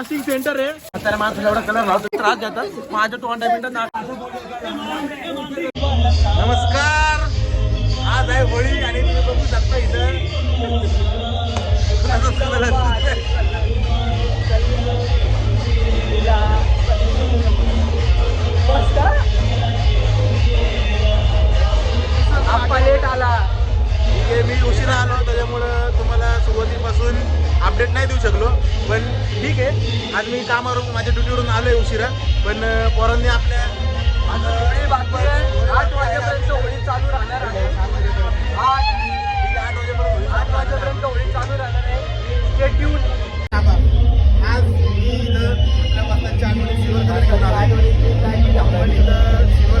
Washing centre आहे. तर माझा एवढा कलर लावतो त्रास देतात. माझ्या तोंडा मिनिटात नमस्कार. आज आहे होळी आणि तुम्ही बघू शकता इथं. लेट आला. मी उशिरा आलो त्याच्यामुळं तुम्हाला सुरुवातीपासून अपडेट नाही देऊ शकलो पण ठीक आहे. आज मी कामावरून माझ्या ड्युटीवरून आलो आहे उशिरा. पण पोरांनी आपल्या होळी आठ वाजेपर्यंत होळी चालू राहणार आहे. आठ वाजेपर्यंत आठ वाजेपर्यंत होळी चालू राहणार आहे. Stay tuned. आज मी इथं कुठल्यापासून चार मिनिट सिल्वर कलर घेऊन आलो पण इथं सिल्वर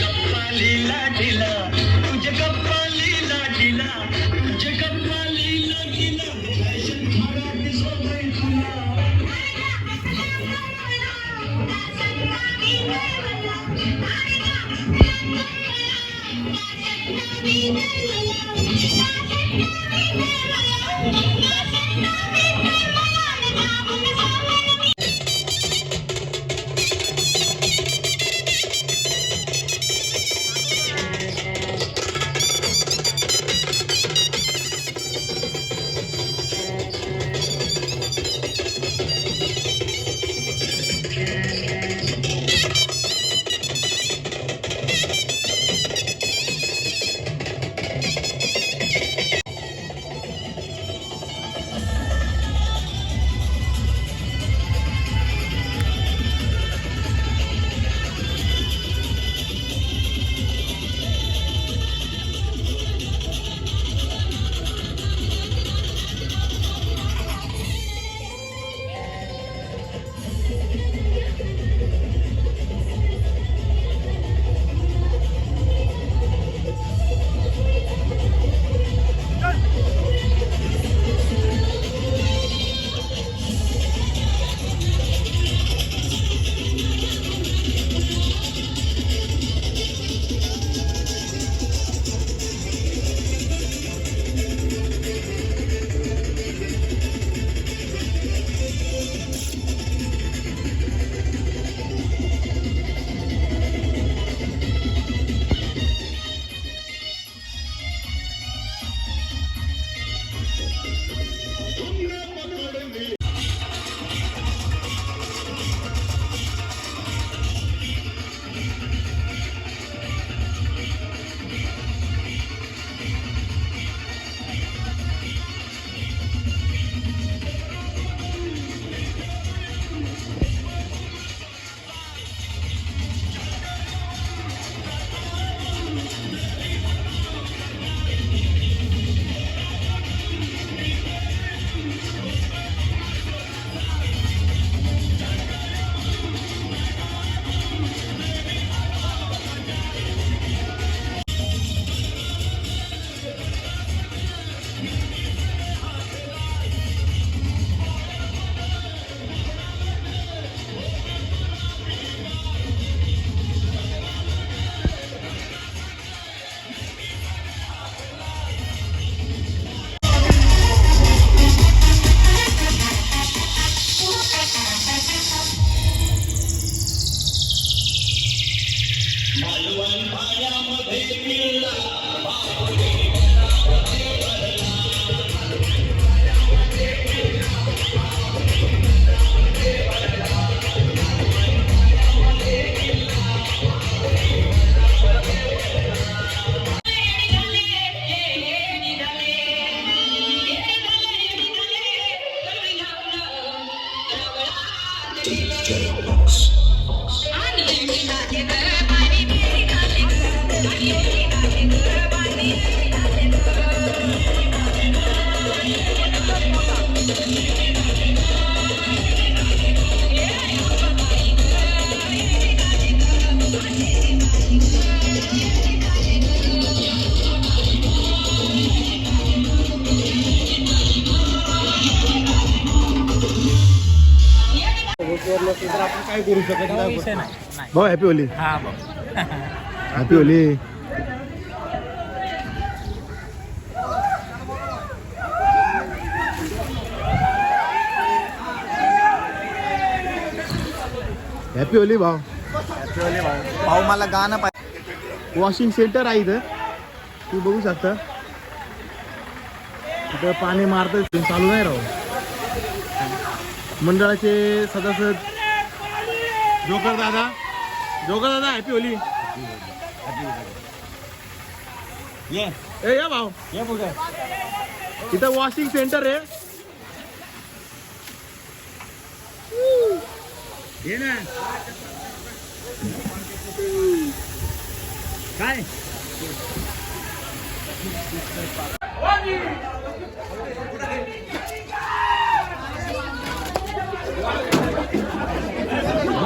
गप्पा लीला ढिला तुझे गप्पा लीला ढिला तुझे गप्पा लीला ढिला हा, हे, यार. नाचले. चला. काय करू शकत विषय नाही. नाही. भाऊ हॅपी होली हा भाऊ. हॅपी होली हॅपी होली भाऊ. भाऊ. मला गाणं पाहिजे. वॉशिंग सेंटर आहे इथं. तू बघू शकता. इथं पाणी मारतं चालू नाही राहू मंडळाचे सदस्य जोकर दादा. जोकर दादा हॅपी होली. ये. ए या भाऊ. ये बघा इथं वॉशिंग सेंटर आहे. ये ना. काय?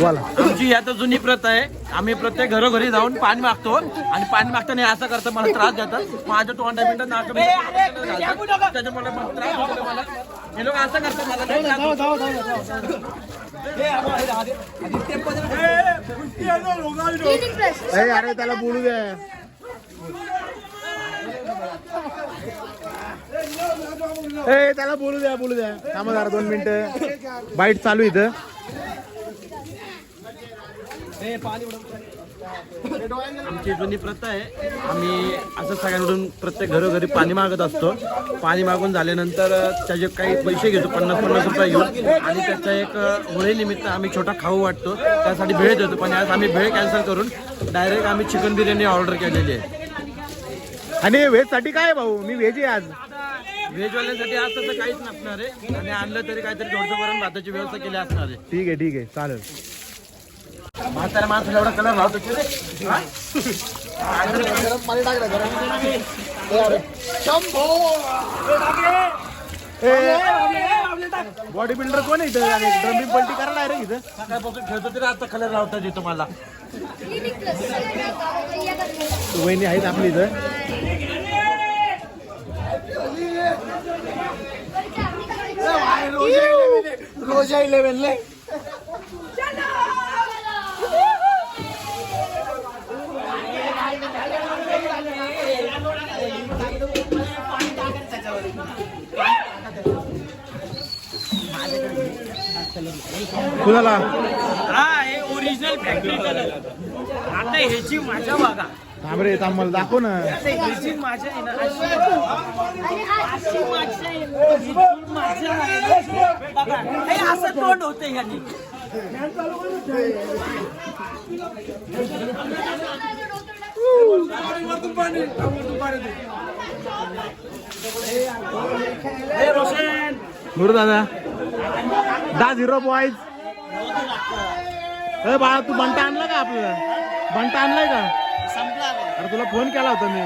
बोला. आमची आता जुनी प्रथा आहे. आम्ही प्रत्येक घरोघरी जाऊन पाणी मागतो आणि पाणी मागताना हे असं करतं मला त्रास देतात. माझ्या तोंडा मिनिटं नाक. त्याच्यामुळे मला त्रास होतो मला हे लोक असं करतात मला. होतो. क्लिनिक प्लस ए अरे त्याला बोलू दे. ए त्याला बोलू द्या बोलू द्या थांबा जरा दोन मिनिटं. बाईट चालू इथं. आमची जुनी प्रथा आहे. आम्ही असं सगळ्यांकडून प्रत्येक घरोघरी पाणी मागत असतो. पाणी मागून झाल्यानंतर त्याचे काही पैसे घेतो पन्नास पन्नास रुपये घेऊन आणि त्याचा एक होळीनिमित्त आम्ही छोटा खाऊ वाटतो. त्यासाठी भेळ देतो पण आज आम्ही भेळ कॅन्सल करून डायरेक्ट आम्ही चिकन बिर्याणी ऑर्डर केलेली आहे. आणि व्हेजसाठी काय भाऊ? मी व्हेज आहे आज. व्हेजवाल्यांसाठी आज तसं काहीच नसणार आहे. आणि आणलं तरी काहीतरी थोडंसं वरण भाताची व्यवस्था केली असणार आहे. ठीक आहे ठीक आहे. चालेल. म्हाताऱ्या माणसाला एवढा कलर लावतो की रे? हा? बॉडी बिल्डर कोण आहे इथं? ड्रमिंग पलटी करा डायरेक्ट इथं. सकाळपासून खेळतो तरी आता कलर लावता येतो मला. प्लस वहिनी आहेत आपली इथं. रोजा इलेव्हनला. कुणाला? हा हे ओरिजिनल फॅक्टरी कलर आता ह्याची माझ्या बघा. थांब रे थांब मला दाखव ना. ह्याची माझ्या आहे ना. अशी आणि अशी माझ्या आहे. ना, ह्याची माझ्या आहे. बघा हे असं तोंड होते ह्यानी. हे रोशन. गुरु दादा. दहा झिरो बॉईज अरे बाळा तू बंटा आणला का आपलं? बंटा आणलाय का? अरे तुला फोन केला होता मी.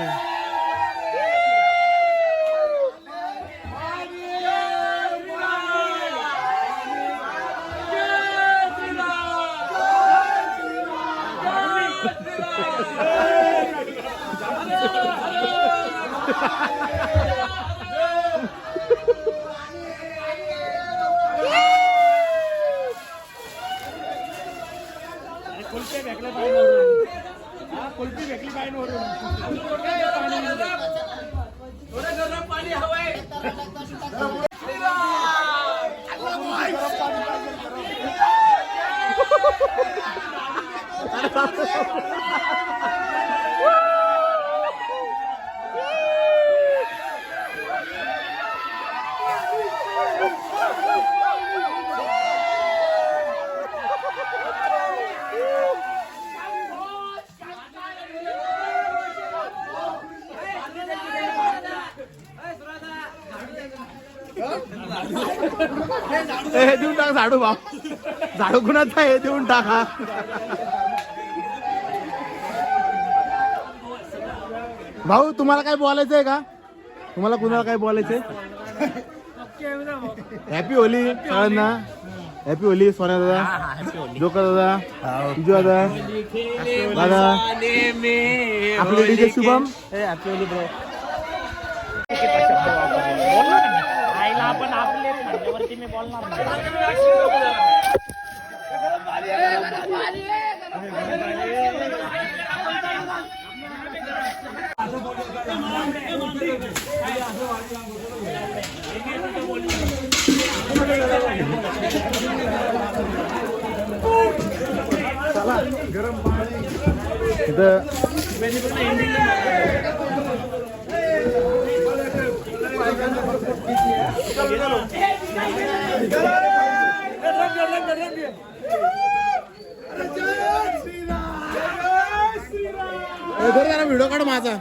हे देऊन टाक झाडू भाऊ झाडू कुणाचा हे देऊन टाका भाऊ तुम्हाला काय बोलायचंय का तुम्हाला कुणाला काय बोलायचंय हॅपी होली सगळ्यांना हॅपी होली सोन्या दादा जोका दादा तुझू दादा दादा आपले डीजे शुभम आईला आपण आपले म्हणल्यावरती गरम पाणी. इथं व्हिडिओ काढ माझा.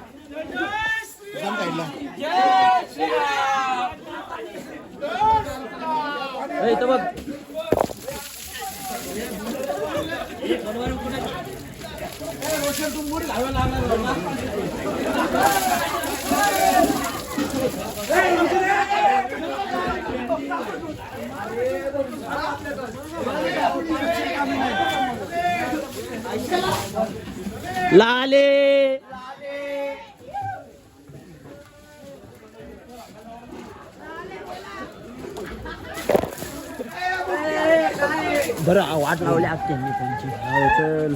साईडला ए, इथं बघ. लाले बरं वाट लावली असते मी त्यांची. चल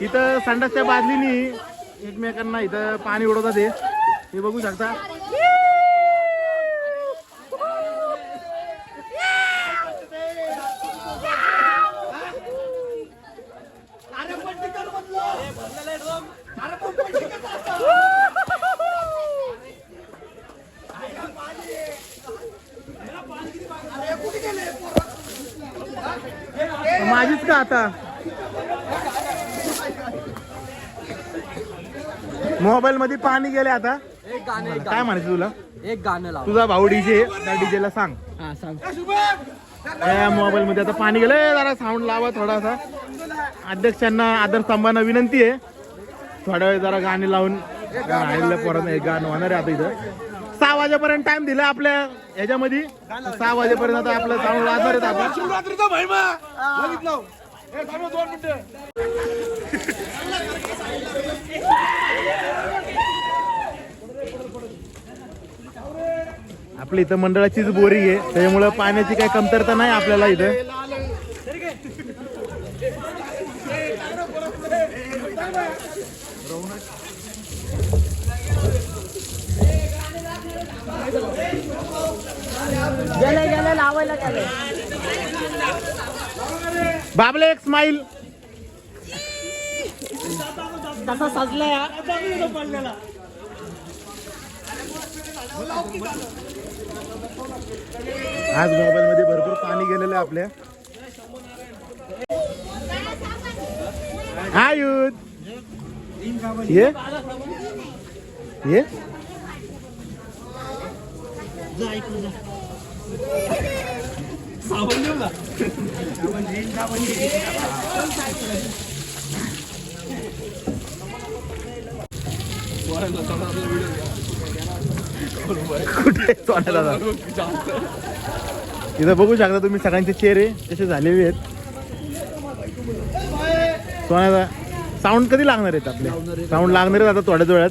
इथं संडासच्या बादलीनी एकमेकांना इथं पाणी उडवतात हे. हे बघू शकता माझीच का आता. मोबाईल मध्ये पाणी गेले आता. एक गाणं काय म्हणायचं तुला? एक गाणं लाव. तुझा भाऊ डीजे त्या डीजे ला सांग. हा सांग. मोबाईल मध्ये आता पाणी गेलंय जरा साऊंड लावा थोडासा. अध्यक्षांना आदर स्तंभांना विनंती आहे. थोड्या वेळ जरा गाणी लावून राहिलेल्या पोरांना. एक गाणं होणार आहे आता इथं. सहा वाजेपर्यंत टाइम दिला आपल्या ह्याच्यामध्ये सहा वाजेपर्यंत आता आपलं साऊंड वाजणार आहेत आता. दोन मिनिटं. आपल्या इथं मंडळाचीच बोरी आहे त्याच्यामुळं पाण्याची काही कमतरता नाही आपल्याला इथं. गेले गेले लावायला गेले. बाबले एक स्माईल कसा सजलाय हा? आज मोबाईलमध्ये भरपूर पाणी गेलेलं आहे आपल्या. हा युथ. ये. ये. कुठे? इथं बघू शकता तुम्ही सगळ्यांचे चेहरे कसे झालेले आहेत. सोन्याचा साऊंड कधी लागणार आहेत आपले? साऊंड लागणार आहेत आता थोड्याच वेळात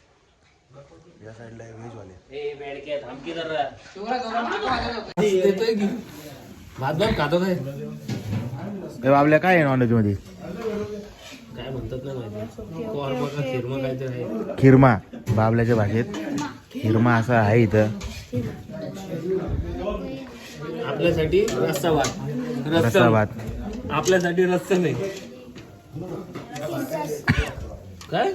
या साईडला आहे व्हेजवाले भात भात खातो काय ए, बाबल्या काय आहे नॉनव्हेजमध्ये? काय म्हणतात ना खिरमा आहे. बाबल्याच्या भाषेत. खिरमा असा आहे इथं. आपल्यासाठी रस्ता भात रस्सा भात आपल्यासाठी रस्ता नाही काय